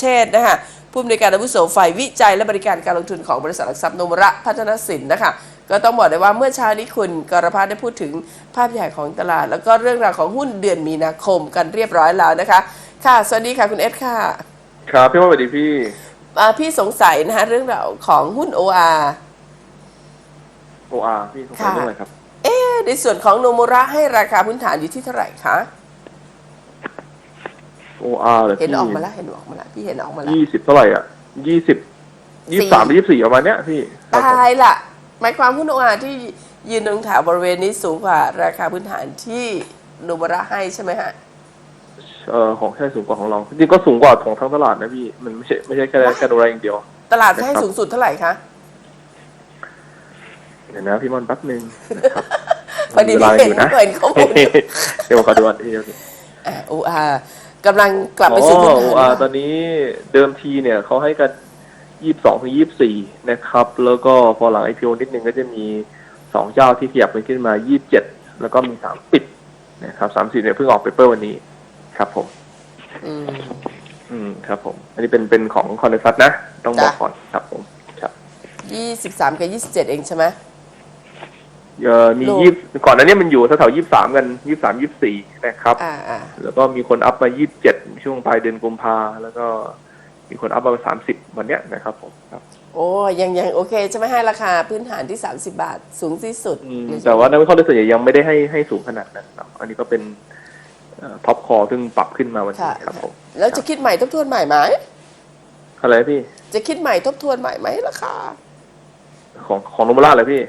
เชษฐ์นะคะผู้อำนวยการอาวุโสฝ่ายวิจัยและบริการการลงทุนของบริษัทหลักทรัพย์โนมระพัฒนสินนะคะก็ต้องบอกเลยว่าเมื่อเช้านี้คุณกรพัฒน์ได้พูดถึงภาพใหญ่ของตลาด แล้วก็เรื่องราวของหุ้นเดือนมีนาคมกันเรียบร้อยแล้วนะคะ ค่ะ สวัสดีค่ะคุณเอสค่ะ ครับพี่ว่าสวัสดีพี่อ่าพี่สงสัยนะคะเรื่องราวของหุ้น OR โออาร์พี่สงสัยค่ะเรื่องอะไรครับ เอ๊ะในส่วนของโนมุระให้ราคาพื้นฐานอยู่ที่เท่าไหร่คะ โออาร์เหรอเห็นพี่ออกมาแล้วเห็นออกมาแล้วพี่เห็นออกมาแล้วยี่สิบเท่าไหร่อะยี่สิบยี่สามหรือยี่สี่ประมาณเนี้ยพี่ครับผมตายละหมายความหุ้น OR ที่ยืนตรงแถวบริเวณนี้สูงกว่าราคาพื้นฐานที่โนมุระให้ใช่ไหมฮะเอ่อของแค่สูงกว่าของเราจริงๆก็สูงกว่าของทั้งตลาดนะพี่มันไม่ใช่ไม่ใช่แค่แค่โดราอย่างเดียว ตลาดให้สูงสุดเท่าไหร่คะเดี๋ยวนะพี่มอนแป๊บนึงนะครับพอดีมีวลาพี่เห็นอยู่นะเห็นข้อมูลเดี๋ยวขอดูอันนี้เดี๋ยวสิอะ OR กำลังกลับไปอ๋อสู่พื้นโอฐาอานร์ตอนนี้เดิมทีเนี่ยเขาให้กันยี่สิบสองถึงยี่สิบสี่นะครับ แล้วก็พอหลัง IPO นิดนึงก็จะมีสองเจ้าที่ขยับไปขึ้นมายี่สิบเจ็ดแล้วก็มีสามปิดนะครับสามสิบเนี่ยเพิ่งออกเปเปอร์วันนี้ครับผม อืม อืมครับผม อันนี้เป็นเป็นของคอนเนซัตนะ ต้องบอกจ้ะ ก่อนครับผมครับยี่สิบสามกับยี่สิบเจ็ดเองใช่ไหม เอ่อมีโล ยี่ก่อนหนั้นเนี่ยมันอยู่แถวๆยี่สามกันยี่สามยี่สี่นะครับ อ่าอ่าแล้วก็มีคนอัพมายี่สิบเจ็ดช่วงปลายเดือนกุมภาแล้วก็มีคนอัพมาสามสิบวันเนี้ยนะครับผมครับ โอ้ยังยังโอเคจะไม่ให้ราคาพื้นฐานที่ 30 บาทสูงที่สุดอืมในช่งแต่ว่านักวิเคราะห์โดยส่วนใหญ่ยังไม่ได้ให้ให้สูงขนาดนั้นเนาะอันนี้ก็เป็นท็อปคอซึ่งปรับขึ้นมาวันนี้ค่ะครับผมแล้วจะคิดใหม่ทบทวนใหม่ไหมอะไรพี่ จะคิดใหม่ทบทวนใหม่ไหมราคา ของของโนมูล่าเลยพี่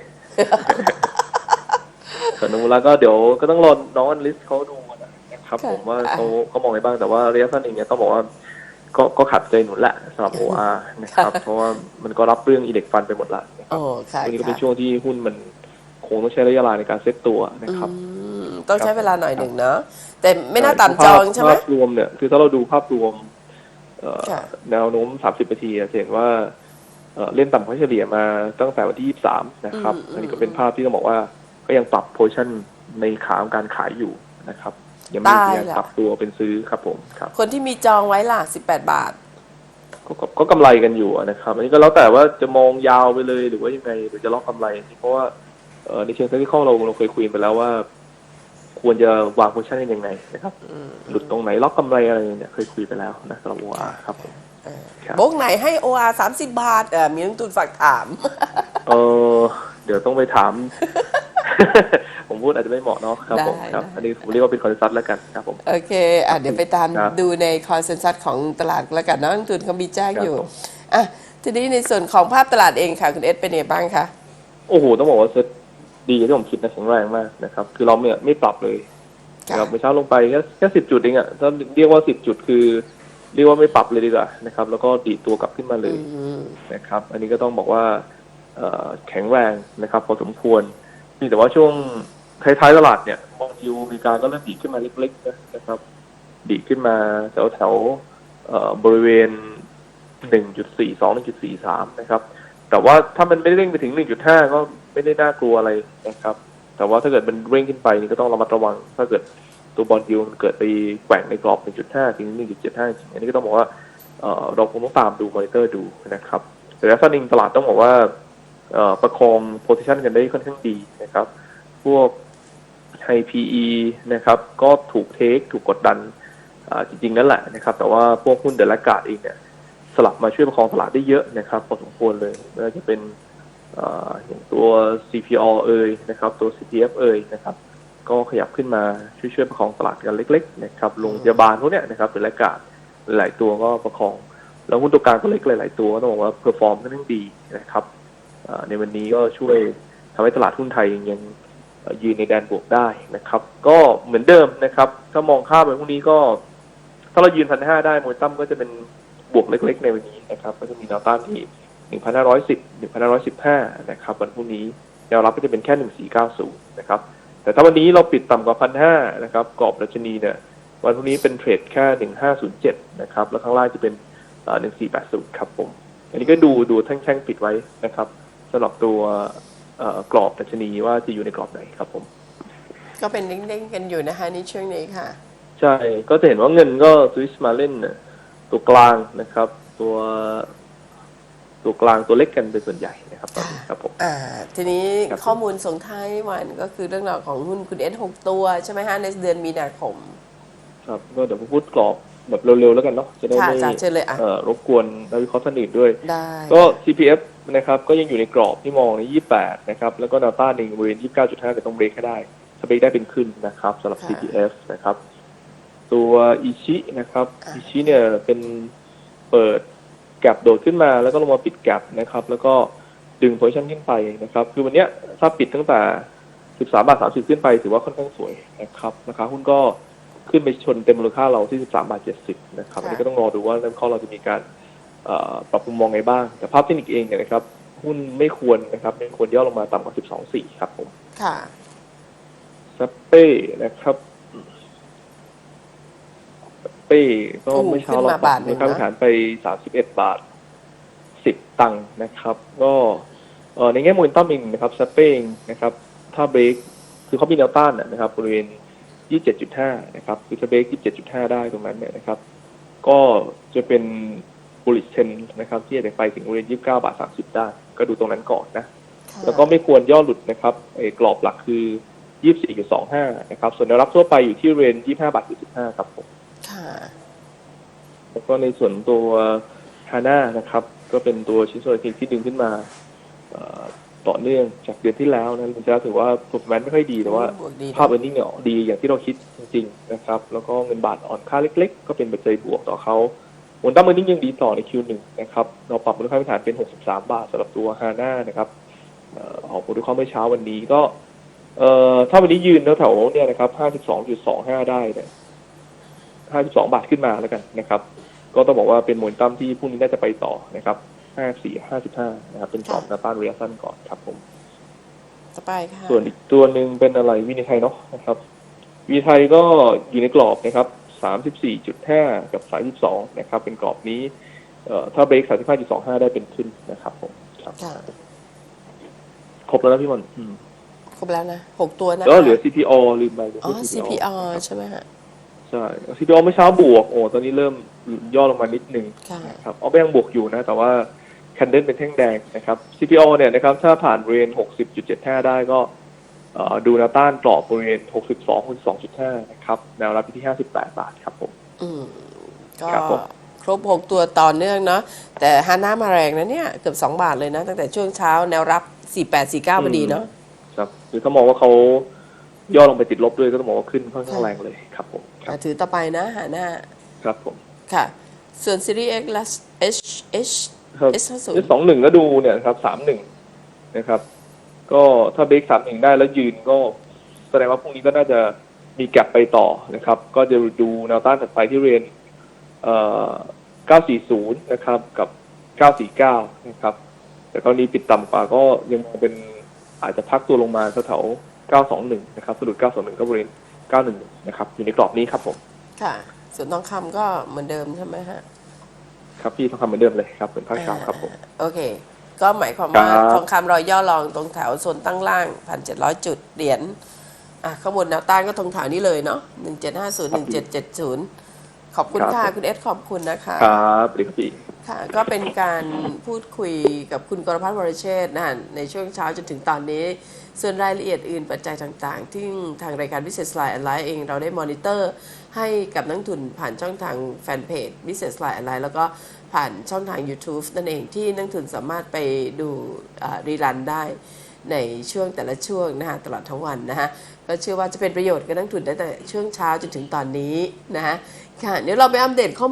ส่วนโนมูล่าก็เดี๋ยวก็ต้องรอน้องอันลิสเขาดูนะครับ ค่ะผมว่าอะ เขาเขามองไงบ้างแต่ว่าระยะสั้นเองเนี่ยต้องบอกว่า ก็ก็ขัดใจหนุนแหละสำหรับ OR นะครับ เพราะว่ามันก็รับเรื่องอีเด็กฟันไปหมดละนะครับ โอ้ค่ะวันนี้ก็เป็นค่ะช่วงที่หุ้นมันคงต้องใช้ระยะเวลาในการเซ็ตตัวนะครับอืมต้องใช้เวลาหน่อยหนึ่งเนาะแต่ไม่น่าต่ำจองใช่ไหมภาพรวมเนี่ย คือถ้าเราดูภาพรวมเอ่อค่ะ แนวโน้ม 30 นาทีอะจะเห็นว่าเอ่อเล่นต่ำกว่าเฉลี่ยมาตั้งแต่วันที่ 23 นะครับ อืมอันนี้ก็เป็นภาพที่ต้องบอกว่า ก็ยังปรับโพชั่นในขาของการขายอยู่นะครับยังไม่มีการปรับตัวเป็นซื้อครับผมครับ คนที่มีจองไว้ล่ะ18บาทก็ก็ก็กำไรกันอยู่อะนะครับอันนี้ก็แล้วแต่ว่าจะมองยาวไปเลยหรือว่ายังไงหรือจะล็อกกำไรเพราะว่าเอ่อในเชิงเทคนิคเราเราเคยคุยไปแล้วว่า ควรจะวางโพชั่นกันยังไงนะครับหลุดตรงไหนล็อกกำไรอะไรเนี่ยเคยคุยไปแล้วนะสำหรับ OR ครับผมครับโบกไหนให้ OR 30บาทเออมีนักลงทุนฝากถาม เออเดี๋ยวต้องไปถาม ผมพูดอาจจะไม่เหมาะเนาะครับผมได้ครับ ได้ อันนี้ผมเรียกว่าเป็นคอนซัลท์แล้วกันครับผม โอเคอะเดี๋ยวไปตามครับดูในคอนเซนแซสของตลาดแล้วกันเนาะนักลงทุนเขามีแจ้งครับอยู่ผม อะทีนี้ในส่วนของภาพตลาดเองค่ะ คุณเอสเป็นยังไงบ้างคะ โอ้โหต้องบอกว่าเซ็ตดีที่ผมคิดนะแข็งแรงมากนะครับ คือเราเนี่ยไม่ปรับเลยนะครับเมื่อเช้าลงไปแค่แค่สิบจุดเองอะถ้าเรียกว่าสิบจุดคือ เรียกว่าไม่ปรับเลยดีกว่านะครับ แล้วก็ดีดตัวกลับขึ้นมาเลย อืม นะครับ อันนี้ก็ต้องบอกว่าเอ่อแข็งแรงนะครับพอสมควรเพียงแต่ว่าช่วงท้ายๆตลาดเนี่ยมองยูอเมริกาก็เริ่มดีขึ้นมาเล็กๆนะครับ ดีขึ้นมาแถวๆบริเวณ 1.42 1.43 นะครับ แต่ว่าถ้ามันไม่ได้เร่งไปถึง 1.5 ก็ไม่ได้น่ากลัวอะไรนะครับ แต่ว่าถ้าเกิดมันเร่งขึ้นไปนี่ก็ต้องระมัดระวัง ถ้าเกิดตัวบอลยูมันเกิดไปแกว่งในกรอบ 1.5 ถึง 1.75 จริงอันนี้ก็ต้องบอกว่าเราคงต้องตามดูมอนิเตอร์ดูนะครับแต่ระยะสั้นเองตลาดต้องบอกว่า ประคองโพซิชันกันได้ค่อนข้างดีนะครับ พวกไฮ PE นะครับ ก็ถูกเทคถูกกดดันจริงๆนั่นแหละนะครับ แต่ว่าพวกหุ้นเดลกาดเองเนี่ยสลับมาช่วยประคองตลาดได้เยอะนะครับพอสมควรเลยไม่ว่าจะเป็นอย่างตัว CPO เอ่ยนะครับ ตัว CPF เอ่ยนะครับ ก็ขยับขึ้นมาช่วยช่วยประคองตลาดกันเล็ก ๆ นะครับโรงพยาบาลพวกเนี้ยนะครับเป็นรายการหลายตัวก็ประคอง แล้วหุ้นตัวกลางก็เล็กหลายๆตัวก็ต้องบอกว่าเพอร์ฟอร์มค่อนข้างดีนะครับ ในวันนี้ก็ช่วยทำให้ตลาดหุ้นไทยยังยังยืนในแดนบวกได้นะครับ ก็เหมือนเดิมนะครับ ถ้ามองข้ามไปพวกนี้ก็ ถ้าเรายืนพันห้าได้โมเมนตัมก็จะเป็นบวกเล็กๆในวันนี้นะครับ ก็จะมีแนวต้านที่หนึ่งพันห้าร้อยสิบหนึ่งพันห้าร้อยสิบห้านะครับ วันพรุ่งนี้แนวรับก็จะเป็นแค่หนึ่งสี่เก้าศูนย์นะครับ แต่ถ้าวันนี้เราปิดต่ำกว่าพันห้านะครับกรอบดัชนีเนี่ย วันพรุ่งนี้เป็นเทรดแค่หนึ่งห้าศูนย์เจ็ดนะครับ แล้วข้างล่างจะเป็นหนึ่งสี่แปดศูนย์ครับผม อันนี้ก็ดูดูแท่งปิดไว้นะครับ สำหรับตัวเอ่อกรอบดัชนีว่าจะอยู่ในกรอบไหนครับผม ก็เป็นเด้งๆกันอยู่นะคะในช่วงนี้ค่ะ ใช่ก็จะเห็นว่าเงินก็สวิสมาเล่นน่ะตัวกลางนะครับ ตัวตัวกลางตัวเล็กกันเป็นส่วนใหญ่นะครับตอนนี้ครับผมอ่าทีนี้ครับข้อมูลส่งท้ายวันก็คือเรื่องราวของหุ้นคุณเอสหกตัวใช่ไหมฮะในเดือนมีนาคม ครับก็เดี๋ยวผมพูดกรอบแบบเร็วๆแล้วกันเนาะจะได้ค่ะไม่อาจารย์เชิญเลยอะเอ่อรบกวนนักวิเคราะห์ท่านอื่นด้วยได้ก็ CPF นะครับก็ยังอยู่ในกรอบที่มองใน 28 นะครับแล้วก็แนวต้านในบริเวณ 29.5แต่ต้องเบรกให้ได้ถ้าเบรกได้เป็นขึ้นนะครับสำหรับ CPF นะครับ ตัวอิชินะครับอิชิเนี่ยเป็นเปิดแกลบโดดขึ้นมาแล้วก็ลงมาปิดแกลบนะครับ แล้วก็ดึงโพซิชันขึ้นไปนะครับ คือวันเนี้ยถ้าปิดตั้งแต่ 13 บาท 30 ขึ้นไป ถือว่าค่อนข้างสวยนะครับราคาหุ้นก็ขึ้นไปชนเต็มมูลค่าเราที่ 13 บาท 70 นะครับอันนี้ก็ต้องรอดูว่าเริ่มเข้าเราจะมีการเอ่อ ปรับมุมมองไงบ้าง แต่ภาพเทคนิคเองเนี่ยนะครับหุ้นไม่ควรนะครับไม่ควรย่อลงมาต่ำกว่า 12.4 ครับผมค่ะซัปเป้นะครับซัปเป้ก็โอ้ไม่เช้าขึ้นเรามาปรับาบทหนึ่มูลงค่านะฐานไป 31 บาท 10 ตังค์นะครับ ก็เอ่อในแง่โมเมนตัมเองนะครับซัปเป้เองนะครับ ถ้าเบรกคือเขามีแนวต้านนะครับบริเวณ 27.5 นะครับคือถ้าเบรก 27.5 ได้ตรงนั้นเนี่ยนะครับ ก็จะเป็น บุลิชเชนนะครับที่จะไปถึงบริเวณ29 บาท 30 ได้ ก็ดูตรงนั้นก่อนนะค่ะแล้วก็ไม่ควรย่อหลุดนะครับไอ้กรอบหลักคือ 24.25 นะครับ ส่วนแนวรับทั่วไปอยู่ที่เรน25 บาท45ครับผมค่ะแล้วก็ในส่วนตัวฮาน่านะครับ ก็เป็นตัวชิ้นส่วนเทคนิคที่ดึงขึ้นมาเอ่อต่อเนื่องจากเดือนที่แล้วนะคุณจะถือว่า performance ไม่ค่อยดีแต่ว่าบวกดีนะภาพเออร์เน็งเนี่ยดีอย่างที่เราคิดจริงๆนะครับ แล้วก็เงินบาทอ่อนค่าเล็ก ๆ ก็เป็นปัจจัยบวกต่อเขา ผลตั้มเออร์เน็งยังดีต่อใน Q1 นะครับ เราปรับมูลค่าพื้นฐานเป็น 63 บาทสำหรับตัวฮาน่านะครับเอ่อออกผลวิเคราะห์เมื่อเช้าวันนี้ก็เอ่อถ้าวันนี้ยืนแถวๆเนี่ยนะครับ 52.25 ได้เนี่ย52 บาทขึ้นมาแล้วกันนะครับ ก็ต้องบอกว่าเป็นโมเมนตัมที่พรุ่งนี้น่าจะไปต่อนะครับ 54 55 นะครับ เป็นกรอบแนวต้านระยะสั้นก่อนครับผมต่อไปค่ะส่วนอีกตัวหนึ่งเป็นอะไรวินิไทยเนาะนะครับวีไทยก็อยู่ในกรอบนะครับ 34.5 กับ 32 นะครับ เป็นกรอบนี้เอ่อถ้าเบรก 35.25 ได้เป็นขึ้นนะครับผมครับค่ะครบแล้วนะพี่มอนอืมครบแล้วนะหกตัวนะแล้วเหลือ CPO ลืมไปเดี๋ยวอ๋อพูด CPR ใช่ไหมฮะใช่ CPO เมื่อเช้าบวก โอ้ตอนนี้เริ่มย่อลงมานิดนึงค่ะนะครับเอาไปยังบวกอยู่นะ แต่ว่าแคนเดลเป็นแท่งแดงนะครับ CPO เนี่ยนะครับ ถ้าผ่านบริเวณ60.75 ได้ก็เอ่อ ดูแนวต้านกรอบบริเวณ 62 62.5 นะครับ แนวรับอยู่ที่ 58 บาทครับผม อืม ก็ครับผมครบหกตัวต่อเนื่องเนาะ แต่ฮาน่ามาแรงนะเนี่ย เกือบ 2 บาทเลยนะ ตั้งแต่ช่วงเช้าแนวรับ 4849พอดีเนาะ ครับหรือถ้ามองว่าเขาย่อลงไปติดลบด้วยก็ต้องมองว่าขึ้นค่อนข้างค่ะแรงเลยครับผมครับอะถือต่อไปนะฮาน่า ครับผม ค่ะ ส่วนซีรีส์ X และ H H ครับ S ห้าศูนเอย์สองหนึ่งก็ดูเนี่ยนะครับสามหนึ่งนะครับ ก็ถ้าเบรกสามหนึ่งได้แล้วยืนก็แสดงว่าพรุ่งนี้ก็น่าจะมีแก็บไปต่อนะครับ ก็จะดูแนวต้านถัดไปที่เรียนเอ่อ940 นะครับ กับ 949 นะครับ แต่กรณีปิดต่ำกว่าก็ยังมองเป็นอาจจะพักตัวลงมาแถวๆ921 นะครับสะดุด 921 ก็บริเวณ 911 นะครับ อยู่ในกรอบนี้ครับผม ค่ะ ส่วนทองคำก็เหมือนเดิมใช่ไหมฮะ ครับพี่ทองคำเหมือนเดิมเลยครับเหมือนภาคเช้าครับผม โอเค ก็หมายความว่าครับ ทองคำรอยย่อรองตรงแถวโซนตั้งล่าง 1,700 จุดเหรียญอะข้างบนแนวต้านก็ตรงแถวนี้เลยเนาะ1750 1770 ขอบคุณค่ะ คุณเอสขอบคุณนะคะ ครับสวัสดีครับพี่ ค่ะก็เป็นการพูดคุยกับคุณกรพัฒน์วรเชษฐ์นะในช่วงเช้าจนถึงตอนนี้ ส่วนรายละเอียดอื่นปัจจัยต่างๆ ที่ทางรายการ Business Line ออนไลน์เองเราได้มอนิเตอร์ให้กับนักทุนผ่านช่องทางแฟนเพจ Business Line ออนไลน์แล้วก็ ผ่านช่องทาง YouTube นั่นเองที่นักทุนสามารถไปดูรีรันได้ในช่วงแต่ละช่วงนะฮะตลอดทั้งวันนะฮะก็เชื่อว่าจะเป็นประโยชน์กับนักทุนได้แต่ช่วงเช้าจนถึงตอนนี้นะฮะค่ะเดี๋ยวเราไปอัปเดตข้อมูล